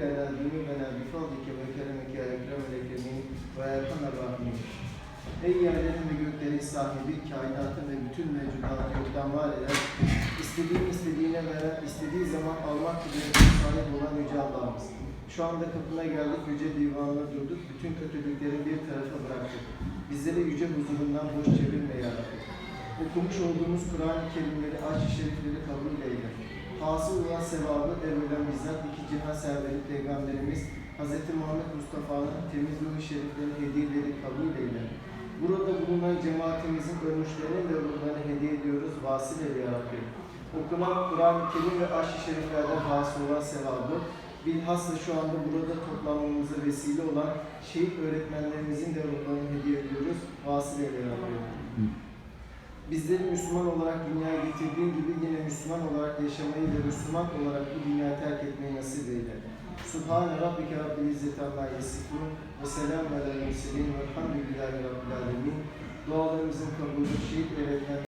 لنا ذنوبنا بفضلك وكرمك يا أكرم الأكرمين ويا أرحم الراحمين Ey yerlerin ve göklerin sahibi, kainatın ve bütün mevcudatı yoktan var eden, istediğin istediğine veren, istediği zaman almak kudretine sahip olan Yüce Allah'ımız. Şu anda kapına geldik, yüce divanına durduk, bütün kötülükleri bir tarafa bıraktık. Bizleri yüce huzurundan boş çevirme yarabbim. Okumuş olduğumuz Kur'an-ı Kerimleri, aşk-ı şerifleri kabul eyle. Hasıl olan sevabı evvelen bizzat iki cihan serveri Peygamberimiz Hz. Muhammed Mustafa'nın temiz ruhu şeriflerini hediyeleri kabul eyle. Burada bulunan cemaatimizin ölmüşlerine ve ruhlarını hediye ediyoruz. Vasıl eyle Rabbi. Okunan Kur'an-ı Kerim ve aşk-ı şeriflerden hasıl olan sevabı bilhassa şu anda burada toplanmamıza vesile olan şehit öğretmenlerimizin de ruhlarını hediye ediyoruz. Vasıl eyle ya Rabbi. Bizleri Müslüman olarak dünyaya getirdiğin gibi yine Müslüman olarak yaşamayı ve Müslüman olarak bu dünyayı terk etmeyi nasip eyle. Subhane Rabbike Rabbil İzzeti Amma Yasifun ve selamun aleyhi ve sellem ve elhamdülillahi Rabbil Alemin. Dualarımızın kabulü, şehit öğretmen